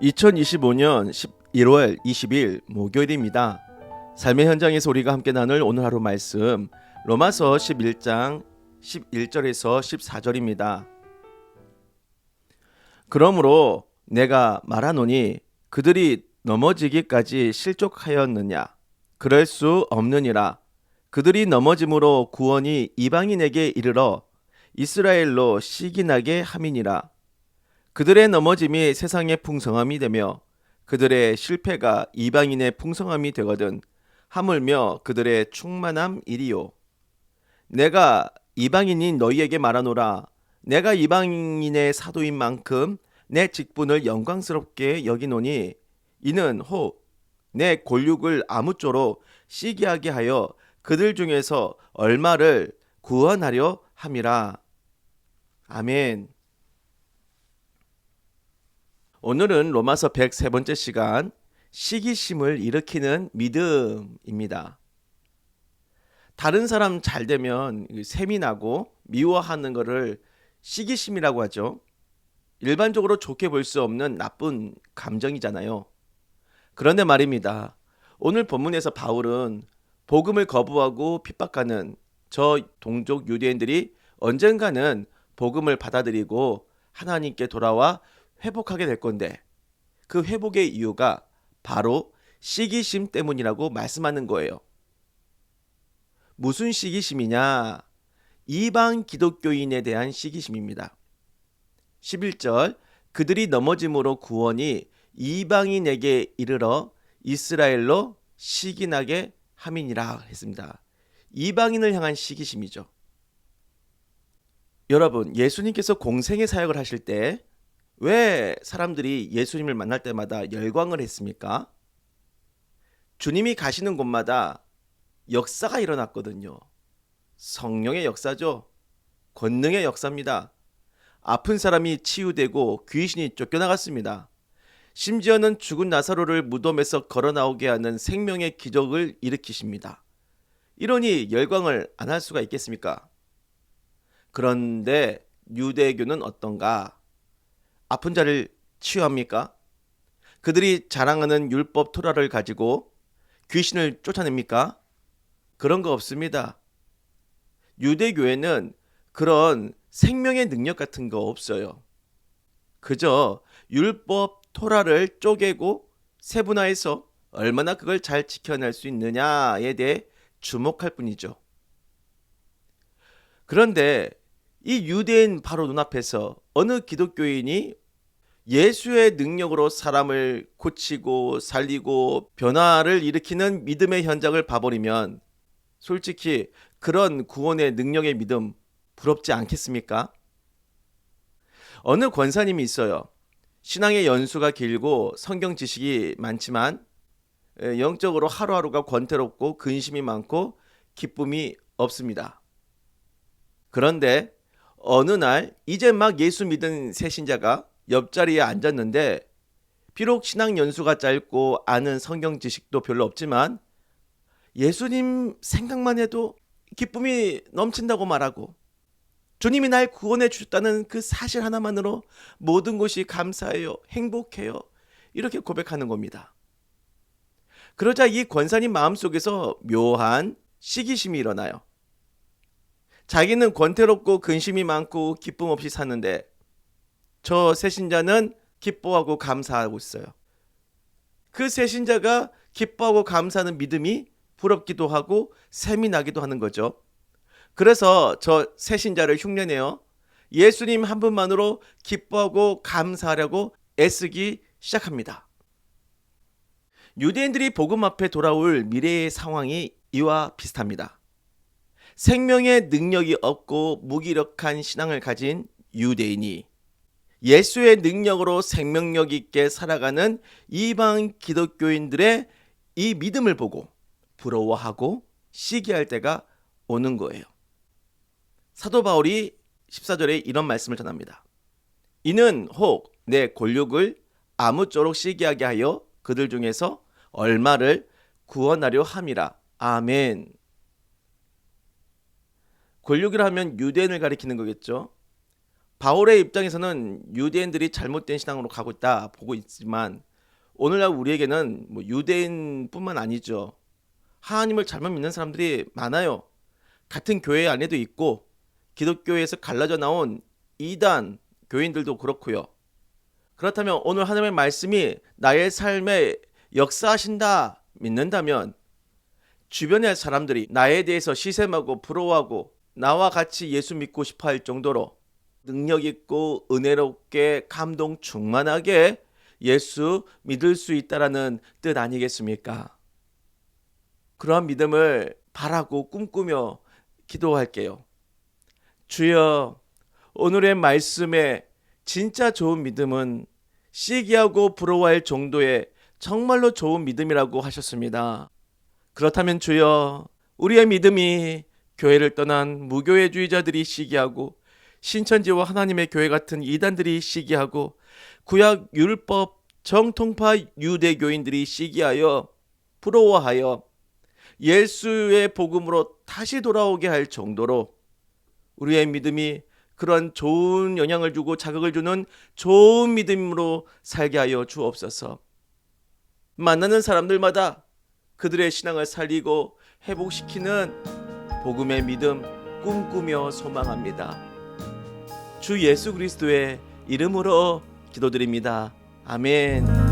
2025년 11월 20일 목요일입니다. 삶의 현장에서 우리가 함께 나눌 오늘 하루 말씀 로마서 11장 11절에서 14절입니다. 그러므로 내가 말하노니 그들이 넘어지기까지 실족하였느냐 그럴 수 없느니라 그들이 넘어짐으로 구원이 이방인에게 이르러 이스라엘로 시기나게 함이니라 그들의 넘어짐이 세상의 풍성함이 되며 그들의 실패가 이방인의 풍성함이 되거든 하물며 그들의 충만함 이리요. 내가 이방인인 너희에게 말하노라. 내가 이방인의 사도인 만큼 내 직분을 영광스럽게 여기노니 이는 혹 내 골육을 아무쪼록 시기하게 하여 그들 중에서 얼마를 구원하려 함이라. 아멘. 오늘은 로마서 103번째 시간 시기심을 일으키는 믿음입니다. 다른 사람 잘 되면 셈이 나고 미워하는 것을 시기심이라고 하죠. 일반적으로 좋게 볼 수 없는 나쁜 감정이잖아요. 그런데 말입니다. 오늘 본문에서 바울은 복음을 거부하고 핍박하는 저 동족 유대인들이 언젠가는 복음을 받아들이고 하나님께 돌아와 회복하게 될 건데 그 회복의 이유가 바로 시기심 때문이라고 말씀하는 거예요. 무슨 시기심이냐? 이방 기독교인에 대한 시기심입니다. 11절 그들이 넘어짐으로 구원이 이방인에게 이르러 이스라엘로 시기나게 함이니라 했습니다. 이방인을 향한 시기심이죠. 여러분, 예수님께서 공생의 사역을 하실 때 왜 사람들이 예수님을 만날 때마다 열광을 했습니까? 주님이 가시는 곳마다 역사가 일어났거든요. 성령의 역사죠. 권능의 역사입니다. 아픈 사람이 치유되고 귀신이 쫓겨나갔습니다. 심지어는 죽은 나사로를 무덤에서 걸어 나오게 하는 생명의 기적을 일으키십니다. 이러니 열광을 안 할 수가 있겠습니까? 그런데 유대교는 어떤가? 아픈 자를 치유합니까? 그들이 자랑하는 율법 토라를 가지고 귀신을 쫓아냅니까? 그런 거 없습니다. 유대교에는 그런 생명의 능력 같은 거 없어요. 그저 율법 토라를 쪼개고 세분화해서 얼마나 그걸 잘 지켜낼 수 있느냐에 대해 주목할 뿐이죠. 그런데 이 유대인 바로 눈앞에서 어느 기독교인이 예수의 능력으로 사람을 고치고 살리고 변화를 일으키는 믿음의 현장을 봐버리면 솔직히 그런 구원의 능력의 믿음 부럽지 않겠습니까? 어느 권사님이 있어요. 신앙의 연수가 길고 성경 지식이 많지만 영적으로 하루하루가 권태롭고 근심이 많고 기쁨이 없습니다. 그런데 어느 날 이제 막 예수 믿은 새 신자가 옆자리에 앉았는데 비록 신앙 연수가 짧고 아는 성경 지식도 별로 없지만 예수님 생각만 해도 기쁨이 넘친다고 말하고 주님이 날 구원해 주셨다는 그 사실 하나만으로 모든 것이 감사해요. 행복해요. 이렇게 고백하는 겁니다. 그러자 이 권사님 마음속에서 묘한 시기심이 일어나요. 자기는 권태롭고 근심이 많고 기쁨 없이 사는데 저 새신자는 기뻐하고 감사하고 있어요. 그 새신자가 기뻐하고 감사하는 믿음이 부럽기도 하고 샘이 나기도 하는 거죠. 그래서 저 새신자를 흉내내어 예수님 한 분만으로 기뻐하고 감사하려고 애쓰기 시작합니다. 유대인들이 복음 앞에 돌아올 미래의 상황이 이와 비슷합니다. 생명의 능력이 없고 무기력한 신앙을 가진 유대인이 예수의 능력으로 생명력 있게 살아가는 이방 기독교인들의 이 믿음을 보고 부러워하고 시기할 때가 오는 거예요. 사도 바울이 14절에 이런 말씀을 전합니다. 이는 혹내 골육을 아무쪼록 시기하게 하여 그들 중에서 얼마를 구원하려 함이라. 아멘. 골육이라 하면 유대인을 가리키는 거겠죠. 바울의 입장에서는 유대인들이 잘못된 신앙으로 가고 있다 보고 있지만 오늘날 우리에게는 뭐 유대인뿐만 아니죠. 하나님을 잘못 믿는 사람들이 많아요. 같은 교회 안에도 있고 기독교에서 갈라져 나온 이단 교인들도 그렇고요. 그렇다면 오늘 하나님의 말씀이 나의 삶에 역사하신다 믿는다면 주변의 사람들이 나에 대해서 시샘하고 부러워하고 나와 같이 예수 믿고 싶어 할 정도로 능력 있고 은혜롭게 감동 충만하게 예수 믿을 수 있다라는 뜻 아니겠습니까? 그러한 믿음을 바라고 꿈꾸며 기도할게요. 주여, 오늘의 말씀에 진짜 좋은 믿음은 시기하고 부러워할 정도의 정말로 좋은 믿음이라고 하셨습니다. 그렇다면 주여, 우리의 믿음이 교회를 떠난 무교회주의자들이 시기하고 신천지와 하나님의 교회 같은 이단들이 시기하고 구약 율법 정통파 유대교인들이 시기하여 부러워하여 예수의 복음으로 다시 돌아오게 할 정도로 우리의 믿음이 그런 좋은 영향을 주고 자극을 주는 좋은 믿음으로 살게 하여 주옵소서. 만나는 사람들마다 그들의 신앙을 살리고 회복시키는 복음의 믿음 꿈꾸며 소망합니다. 주 예수 그리스도의 이름으로 기도드립니다. 아멘.